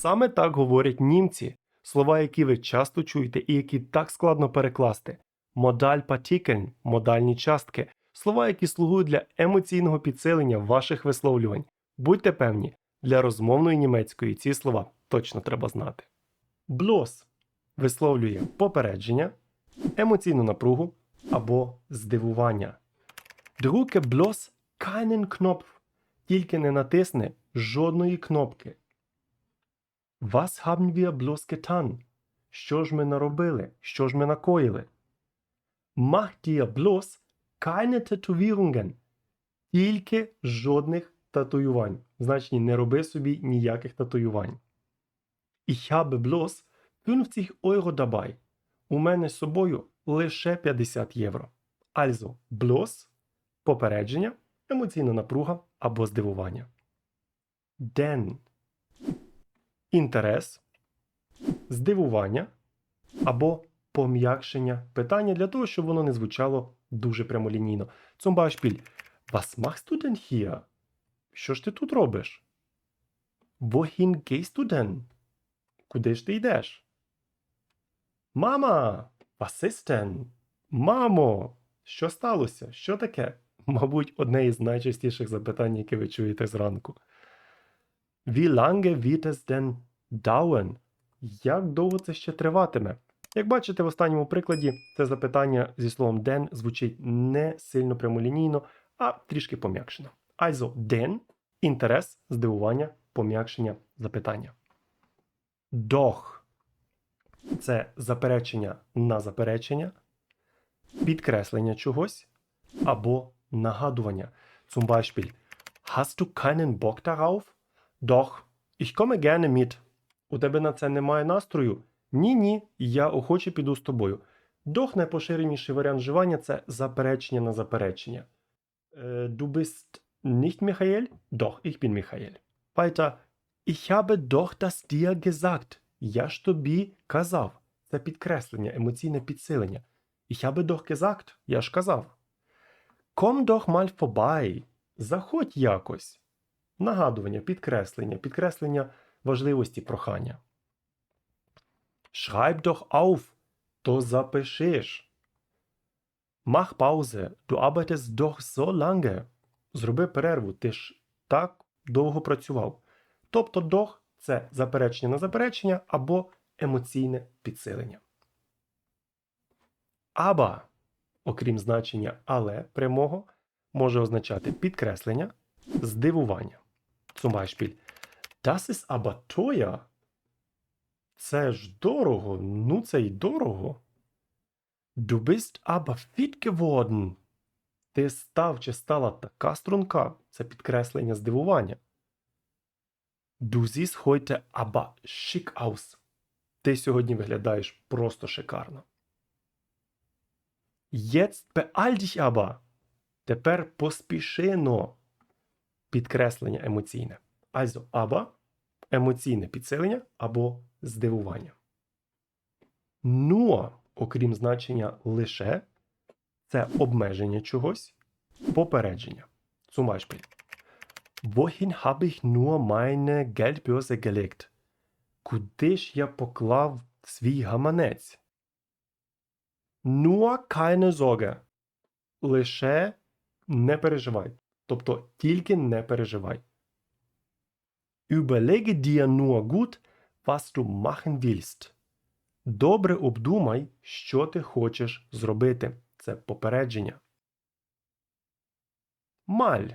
Саме так говорять німці, слова, які ви часто чуєте і які так складно перекласти. Модаль патікен, модальні частки, слова, які слугують для емоційного підсилення ваших висловлювань. Будьте певні, для розмовної німецької ці слова точно треба знати. Блос висловлює попередження, емоційну напругу або здивування. Друке блос keinen Knopf, тільки не натисне жодної кнопки. Was haben wir bloß getan? Що ж ми наробили? Що ж ми накоїли? Mach dir bloß keine Tätowierungen. Тільки жодних татуювань. Значенні не роби собі ніяких татуювань. Ich habe bloß 50 Euro dabei. У мене з собою лише 50 євро. Also, bloß – попередження, емоційна напруга або здивування. Den – інтерес, здивування або пом'якшення питання для того, щоб воно не звучало дуже прямолінійно. Zum Beispiel, was machst du denn hier? Що ж ти тут робиш? Wohin gehst du denn? Куди ж ти йдеш? Мама, was ist denn? Мамо, що сталося? Що таке? Мабуть, одне із найчастіших запитань, які ви чуєте зранку. Wie lange wird es denn dauern? Як довго це ще триватиме? Як бачите в останньому прикладі, це запитання зі словом den звучить не сильно прямолінійно, а трішки пом'якшено. Also den – інтерес, здивування, пом'якшення запитання. Doch – це заперечення на заперечення, підкреслення чогось або нагадування. Zum Beispiel, hast du keinen Bock darauf? Doch, ich komme gerne mit. У тебе на це немає настрою? Ні, ні, я охоче піду з тобою. Doch найпоширеніший варіант вживання це заперечення на заперечення. Е, Du bist nicht Michael? Doch, ich bin Michael. Weiter. Ich habe doch das dir gesagt. Я ж тобі казав. Це підкреслення, емоційне підсилення. Ich habe doch gesagt. Я ж казав. Komm doch mal vorbei. Заходь якось. Нагадування, підкреслення, підкреслення важливості прохання. Schreib doch auf. То запишиш. Mach Pause. Du arbeitest doch so lange. Зроби перерву, ти ж так довго працював. Тобто doch – це заперечення на заперечення або емоційне підсилення. Aber, окрім значення але прямого, може означати підкреслення, здивування. Zum Beispiel, das ist aber teuer. Це ж дорого, ну це й дорого. Du bist aber fit geworden. Ти став чи стала така струнка. Це підкреслення здивування. Du siehst heute aber schick aus. Ти сьогодні виглядаєш просто шикарно. Jetzt beeil dich aber. Тепер поспішено. Підкреслення емоційне. Also aber емоційне підсилення або здивування. Nur, окрім значення лише, це обмеження чогось, попередження. Zum Beispiel. Wohin habe ich nur meine Geldbörse gelegt? Куди ж я поклав свій гаманець? Nur keine Sorge. Лише не переживай. Тобто тільки не переживай. Überlege dir nur gut, was du machen willst. Добре обдумай, що ти хочеш зробити. Це попередження. Маль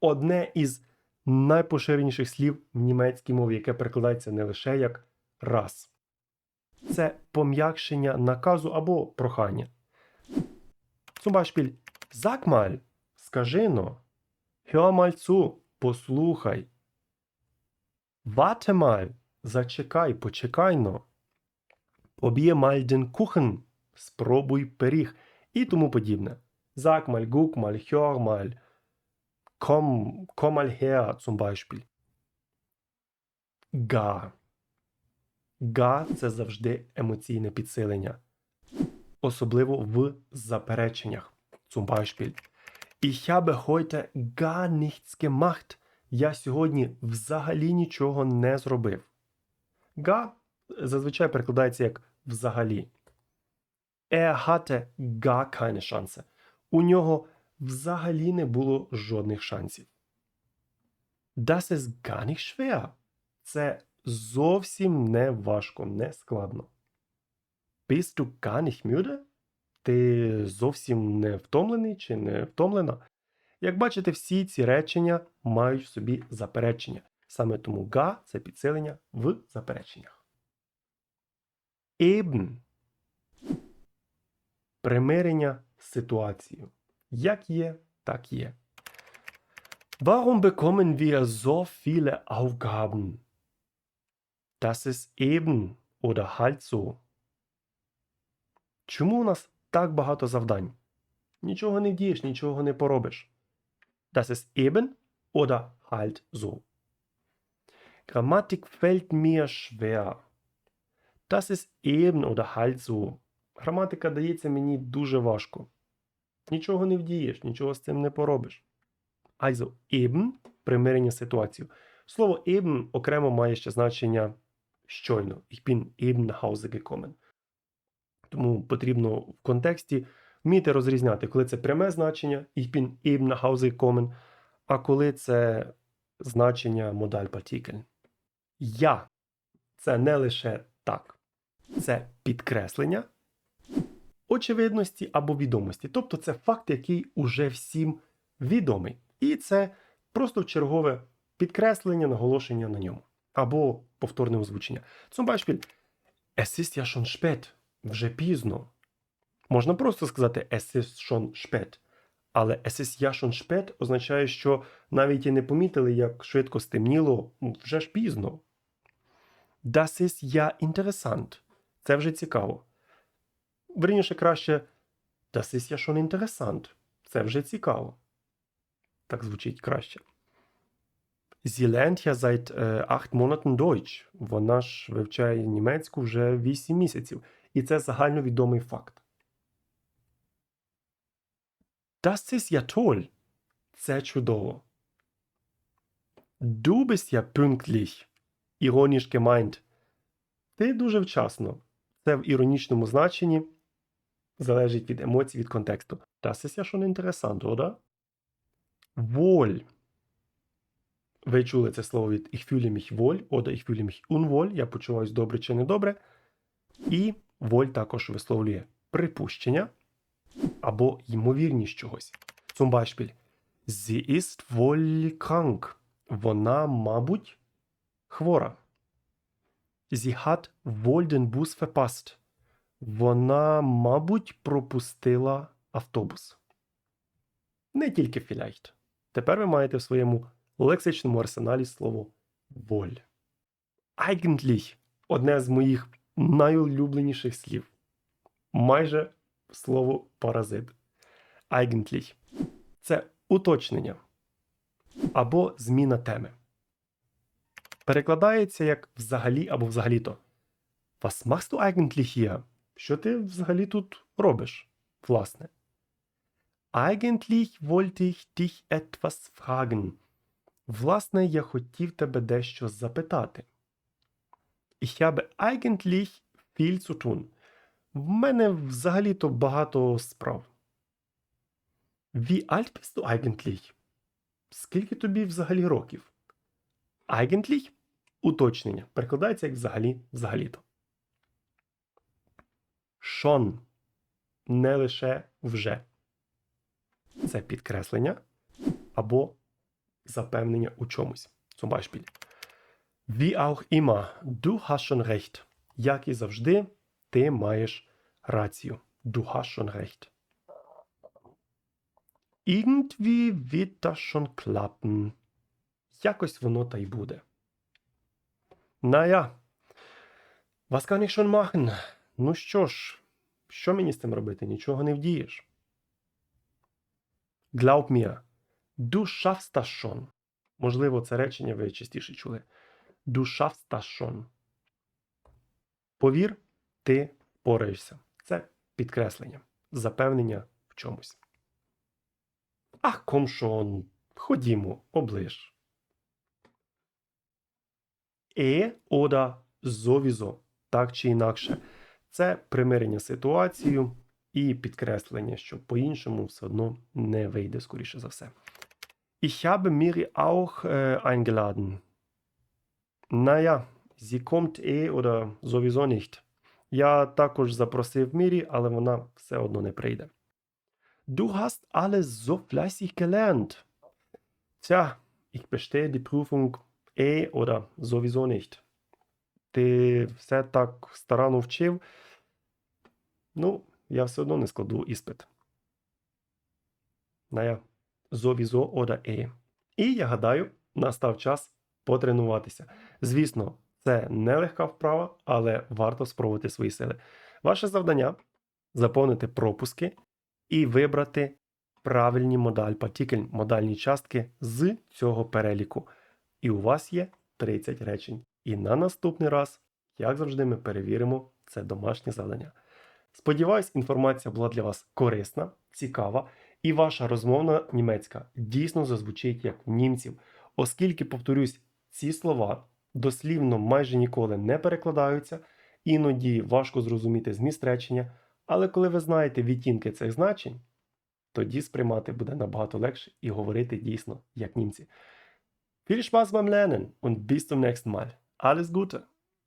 одне із найпоширеніших слів в німецькій мові, яке перекладається не лише як раз. Це пом'якшення наказу або прохання. Zum Beispiel, sag mal, скажи но. Zu, послухай. Mal, зачекай, почекай но. Mal den спробуй пиріг і тому подібне. Hör mal. Komm, komm mal her, zum. Га. Га це завжди емоційне підсилення. Особливо в запереченнях. Zum Beispiel. Ich habe heute gar nichts gemacht. Я сьогодні взагалі нічого не зробив. Га зазвичай перекладається як взагалі. Er hatte gar keine Chance. У нього взагалі не було жодних шансів. Das ist gar nicht schwer. Це зовсім не важко, не складно. Bist du gar nicht müde? Ти зовсім не втомлений чи не втомлена? Як бачите, всі ці речення мають в собі заперечення. Саме тому га це підсилення в запереченнях. Eben. Примирення з ситуацією. Як є, так є. Warum bekommen wir so viele Aufgaben? Das ist eben oder halt so. Чому у нас так багато завдань? Нічого не вдієш, нічого не поробиш. Das ist eben oder halt so. Grammatik fällt mir schwer. Das ist eben oder halt so. Граматика дається мені дуже важко. Нічого не вдієш, нічого з цим не поробиш. Also eben примирення ситуацію. Слово eben окремо має ще значення щойно. Ich bin eben nach Hause gekommen. Тому потрібно в контексті вміти розрізняти, коли це пряме значення ich bin Hause gekommen, а коли це значення модаль Partikel. Я це не лише так, це підкреслення очевидності або відомості. Тобто це факт, який уже всім відомий. І це просто чергове підкреслення, наголошення на ньому. Або повторне озвучення. Zum Beispiel, es ist ja schon spät. Вже пізно. Можна просто сказати es ist schon spät. Але es ist ja schon spät означає, що навіть і не помітили, як швидко стемніло, вже ж пізно. Das ist ja interessant. Це вже цікаво. Верніше краще Das ist ja schon interessant. Це вже цікаво. Так звучить краще. Sie lernt ja seit äh, acht Monaten Deutsch. Вона ж вивчає німецьку вже 8 місяців. І це загальновідомий факт. Das ist ja toll. Це чудово. Du bist ja pünktlich. Іроніш gemeint. Ти дуже вчасно. Це в іронічному значенні залежить від емоцій, від контексту. Das ist ja schon interessant, oder? Wohl. Ви чули це слово від ich fühle mich wohl, oder ich fühle mich unwohl, я почуваюсь добре чи недобре. І воль також висловлює припущення або ймовірність чогось. Beispiel, sie ist wohl. Вона, мабуть, хвора. Sie hat wohl den Bus. Вона, мабуть, пропустила автобус. Не тільки vielleicht. Тепер ви маєте в своєму лексичному арсеналі слово воль. Eigentlich – одне з моїх найулюбленіших слів. Майже слово паразит. Eigentlich – це уточнення або зміна теми. Перекладається як взагалі або взагалі-то. Was machst du eigentlich hier? Що ти взагалі тут робиш? Власне. Eigentlich wollte ich dich etwas fragen. Власне, я хотів тебе дещо запитати. Ich habe eigentlich viel zu tun. В мене взагалі-то багато справ. Wie alt bist du eigentlich? Скільки тобі взагалі років? Eigentlich – уточнення. Перекладається як взагалі, взагалі-то. Schon – не лише вже. Це підкреслення або запевнення у чомусь. Beispiel. Wie auch immer, du hast schon recht. Як і завжди, ти маєш рацію. Du hast schon recht. Irgendwie wird das schon klappen. Якось воно та й буде. Naja, was kann ich schon machen? Ну що ж, що мені з цим робити? Нічого не вдієш. Glaub mir, du schaffst das schon. Можливо, це речення ви частіше чули. Schaffst das. Повір, ти пораєшся. Це підкреслення, запевнення в чомусь. Ах, schon. Ходімо, оближ. Е oder зовізо, так чи інакше. Це примирення ситуацію і підкреслення, що по-іншому все одно не вийде, скоріше за все. Ich habe Miri auch äh, eingeladen. Naja, sie kommt eh oder sowieso nicht. Я також запросив Мірі, але вона все одно не прийде. Du hast alles so fleißig gelernt. Tja, ich bestehe die Prüfung eh oder sowieso nicht. Ти все так старанно вчив. Ну, я все одно не складу іспит. Naja, sowieso oder eh. І я гадаю, настав час потренуватися. Звісно, це нелегка вправа, але варто спробувати свої сили. Ваше завдання заповнити пропуски і вибрати правильні модаль партикль, модальні частки з цього переліку. І у вас є 30 речень. І на наступний раз, як завжди, ми перевіримо це домашнє завдання. Сподіваюсь, інформація була для вас корисна, цікава, і ваша розмовна німецька дійсно зазвучить як в німців, оскільки, повторюсь, ці слова дослівно майже ніколи не перекладаються, іноді важко зрозуміти зміст речення, але коли ви знаєте відтінки цих значень, тоді сприймати буде набагато легше і говорити дійсно як німці. Viel Spaß beim Lernen und bis zum nächsten Mal. Alles Gute!